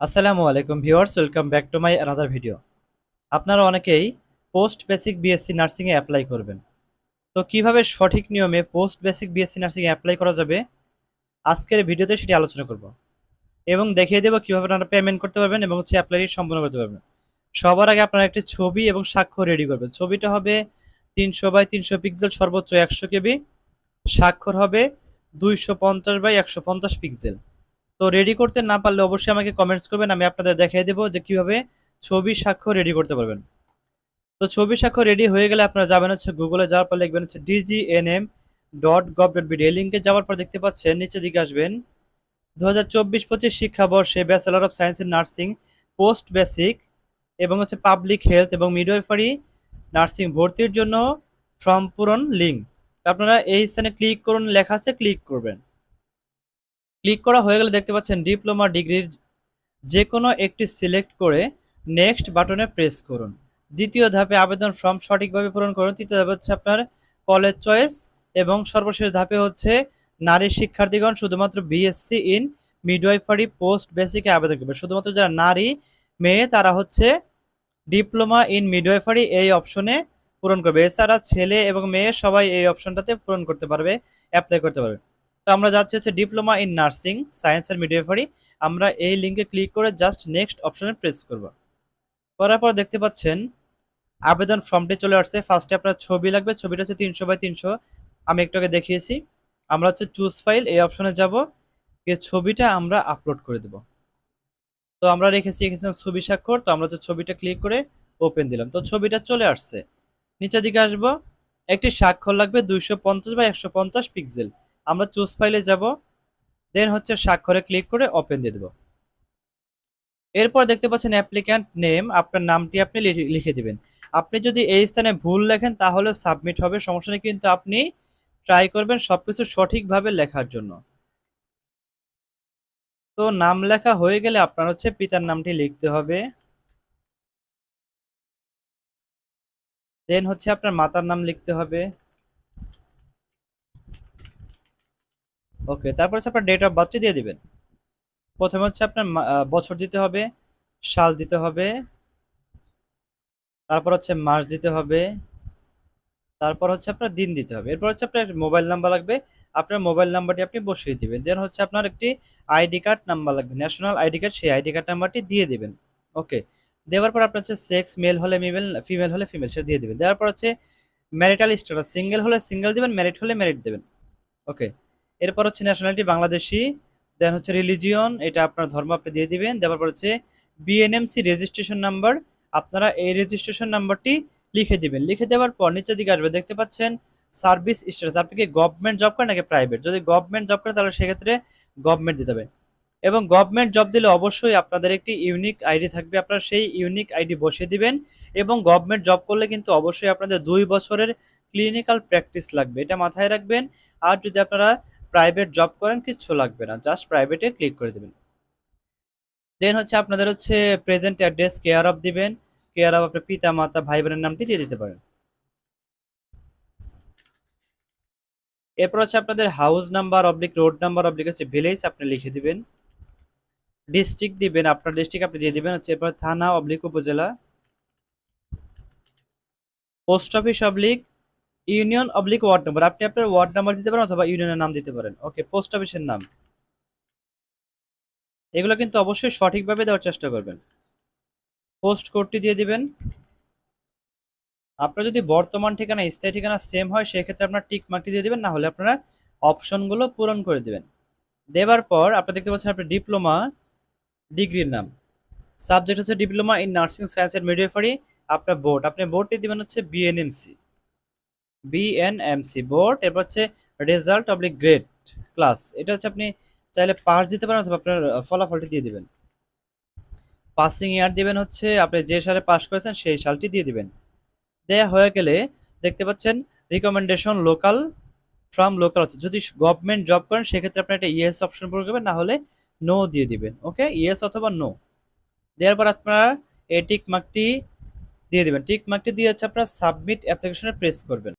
আসসালামু আলাইকুম viewers, welcome back to my another video আপনারা অনেকেই পোস্ট বেসিক বিএসসি নার্সিংয়ে অ্যাপ্লাই করবেন। তো কীভাবে সঠিক নিয়মে পোস্ট বেসিক বিএসসি নার্সিংয়ে অ্যাপ্লাই করা যাবে? আজকের ভিডিওতে সেটি আলোচনা করব। এবং দেখিয়ে দেবো কীভাবে আপনারা পেমেন্ট করতে পারবেন এবং হচ্ছে অ্যাপ্লাইটি সম্পন্ন করতে পারবেন। সবার আগে আপনারা একটি ছবি এবং স্বাক্ষর রেডি করবেন। ছবিটা হবে তিনশো বাই তিনশো পিক্সেল সর্বোচ্চ একশো কেবি। স্বাক্ষর হবে দুইশো পঞ্চাশ বাই একশো পঞ্চাশ পিক্সেল তো রেডি করতে না পারলে অবশ্যই আমাকে কমেন্টস করবেন, আমি আপনাদের দেখিয়ে দেবো যে কীভাবে ছবি সাক্ষ্য রেডি করতে পারবেন। তো ছবি সাক্ষ্য রেডি হয়ে গেলে আপনারা যাবেন হচ্ছে গুগলে যাওয়ার পর লিখবেন হচ্ছে DGNM dot gov dot BD লিঙ্কে যাওয়ার পর দেখতে পাচ্ছেন নিচে দিকে আসবেন। দু হাজার চব্বিশ পঁচিশ শিক্ষাবর্ষে bachelor of science in nursing post basic এবং হচ্ছে পাবলিক হেলথ এবং মিডওয়াইফারি নার্সিং ভর্তির জন্য ফর্ম পূরণ লিঙ্ক আপনারা এই স্থানে ক্লিক করুন, লেখা আছে ক্লিক করবেন। ক্লিক করা হয়ে গেলে দেখতে পাচ্ছেন ডিপ্লোমা ডিগ্রির যে কোনো একটি সিলেক্ট করে নেক্সট বাটনে প্রেস করুন। দ্বিতীয় ধাপে আবেদন ফর্ম সঠিকভাবে পূরণ করুন। তৃতীয় ধাপে হচ্ছে আপনার কলেজ চয়েস এবং সর্বশেষ ধাপে হচ্ছে নারী শিক্ষার্থীগণ শুধুমাত্র বিএসসি ইন মিডওয়াইফারি পোস্ট বেসিকে আবেদন করবে। শুধুমাত্র যারা নারী, মেয়ে, তারা হচ্ছে ডিপ্লোমা ইন মিডওয়াইফারি এই অপশনে পূরণ করবে। এছাড়া ছেলে এবং মেয়ে সবাই এই অপশনটাতে পূরণ করতে পারবে অ্যাপ্লাই করতে পারবে। তো আমরা যাচ্ছি হচ্ছে diploma in nursing science and midwifery আমরা এই লিঙ্কে ক্লিক করে জাস্ট নেক্সট অপশনে প্রেস করব। করার পর দেখতে পাচ্ছেন, আবেদন ফর্মটি চলে আসছে। ফার্স্টে আপনার ছবি লাগবে, ছবিটা হচ্ছে তিনশো বাই তিনশো। আমি একটু আগে দেখিয়েছি। আমরা হচ্ছে চুজ ফাইল এই অপশনে যাব। এই ছবিটা আমরা আপলোড করে দেব। তো আমরা রেখেছি, এখানে ছবি স্বাক্ষর। তো আমরা হচ্ছে ছবিটা ক্লিক করে ওপেন দিলাম। তো ছবিটা চলে আসছে। নিচের দিকে আসব। একটি স্বাক্ষর লাগবে দুইশো পঞ্চাশ বা একশো পঞ্চাশ পিক্সেল আমরা চুজ ফাইলে যাব দেন হচ্ছে স্বাক্ষরে ক্লিক করে ওপেন দিয়ে দেব। এরপর দেখতে পাচ্ছেন অ্যাপ্লিক্যান্ট নেম আপনার নামটি আপনি লিখে দিবেন। আপনি যদি এই স্থানে ভুল লেখেন, তাহলে সাবমিট হবে। সমস্যা নেই, কিন্তু আপনি ট্রাই করবেন সব কিছু সঠিকভাবে লেখার জন্য। তো নাম লেখা হয়ে গেলে আপনার হচ্ছে পিতার নামটি লিখতে হবে। দেন হচ্ছে আপনার মাতার নাম লিখতে হবে। ওকে, তারপর হচ্ছে আপনার ডেট অফ বার্থটি দিয়ে দিবেন। প্রথমে হচ্ছে আপনার বছর দিতে হবে, সাল দিতে হবে, তারপর হচ্ছে মাস দিতে হবে, তারপর হচ্ছে আপনার দিন দিতে হবে। এরপর হচ্ছে আপনার মোবাইল নাম্বার লাগবে, আপনার মোবাইল নাম্বারটি আপনি বসিয়ে দিবেন। দেন হচ্ছে আপনার একটি আইডি কার্ড নাম্বার লাগবে ন্যাশনাল আইডি কার্ড সেই আইডি কার্ড নাম্বারটি দিয়ে দেবেন। ওকে, দেওয়ার পর আপনার হচ্ছে সেক্স মেল হলে মেল ফিমেল হলে ফিমেল সেটা দিয়ে দেবেন। দেওয়ার পর হচ্ছে ম্যারিটাল স্ট্যাটাস সিঙ্গেল হলে সিঙ্গেল দিবেন ম্যারিড হলে ম্যারিড দেবেন। ওকে এরপর হচ্ছে ন্যাশনালিটি বাংলাদেশি দেন হচ্ছে রিলিজিয়ন এটা আপনার ধর্ম আপনি দিয়ে দিবেন, দেওয়ার পর হচ্ছে বিএনএমসি রেজিস্ট্রেশন নাম্বার আপনারা এই রেজিস্ট্রেশন নাম্বারটি লিখে দিবেন। লিখে দেওয়ার পর নিচের দিকে আসবে, দেখতে পাচ্ছেন সার্ভিস স্ট্যাটাস আপনি কি গভর্নমেন্ট জব করেন নাকি প্রাইভেট যদি গভর্নমেন্ট জব করেন, তাহলে সেক্ষেত্রে গভর্নমেন্ট দিতে হবে। এবং গভর্নমেন্ট জব দিলে অবশ্যই আপনাদের একটি ইউনিক আইডি থাকবে, আপনারা সেই ইউনিক আইডি বসিয়ে দিবেন এবং গভর্নমেন্ট জব করলে কিন্তু অবশ্যই আপনাদের দুই বছরের ক্লিনিক্যাল প্র্যাকটিস লাগবে। এটা মাথায় রাখবেন। আর যদি আপনারা প্রাইভেট জব করেন, কিচ্ছু লাগবে না জাস্ট প্রাইভেটে ক্লিক করে দেবেন। দেন হচ্ছে আপনাদের হচ্ছে প্রেজেন্ট অ্যাড্রেস কেয়ার অফ দিবেন কেয়ার অফ আপনার পিতা, মাতা ভাই বোনের নামটি দিয়ে দিতে পারেন। এরপর হচ্ছে আপনাদের house number oblique road number oblique হচ্ছে ভিলেজ আপনি লিখে দিবেন। ডিস্ট্রিক্ট দিবেন, আপনার ডিস্ট্রিক্ট আপনি দিয়ে দিবেন, হচ্ছে এরপর থানা অবলিক উপজেলা। Post office oblique union oblique ward number আপনি আপনার ওয়ার্ড নাম্বার দিতে পারেন অথবা ইউনিয়নের নাম দিতে পারেন। ওকে পোস্ট অফিসের নাম। এগুলো কিন্তু অবশ্যই সঠিকভাবে দেওয়ার চেষ্টা করবেন। পোস্ট কোডটি দিয়ে দিবেন। আপনার যদি বর্তমান ঠিকানা, স্থায়ী ঠিকানা সেম হয়, সেক্ষেত্রে আপনার টিক মার্কটি দিয়ে দিবেন, না হলে আপনারা অপশনগুলো পূরণ করে দিবেন। দেওয়ার পর আপনারা দেখতে পাচ্ছেন আপনার ডিপ্লোমা ডিগ্রির নাম। সাবজেক্ট হচ্ছে diploma in nursing science and midwifery আপনার বোর্ড আপনি বোর্ডটি দিবেন হচ্ছে বিএনএমসি বিএনএমসি বোর্ড এরপর হচ্ছে রেজাল্ট অবলিক গ্রেড ক্লাস এটা হচ্ছে আপনি চাইলে পাস দিতে পারেন অথবা আপনার ফলাফলটি দিয়ে দিবেন। পাসিং ইয়ার দিবেন হচ্ছে, আপনি যে সালে পাস করেছেন সেই সালটি দিয়ে দিবেন। দেয়া হয়ে গেলে দেখতে পাচ্ছেন রিকমেন্ডেশন লোকাল ফ্রম লোকাল হচ্ছে যদি গভর্নমেন্ট জব করেন, সেক্ষেত্রে আপনি একটা ইয়েস অপশন পূরণ করবেন, না হলে নো দিয়ে দিবেন ওকে ইয়েস অথবা নো দেওয়ার পর আপনার এই টিক মার্কটি দিয়ে দিবেন। টিক মার্কটি দিয়ে হচ্ছে আপনার সাবমিট অ্যাপ্লিকেশনে প্রেস করবেন।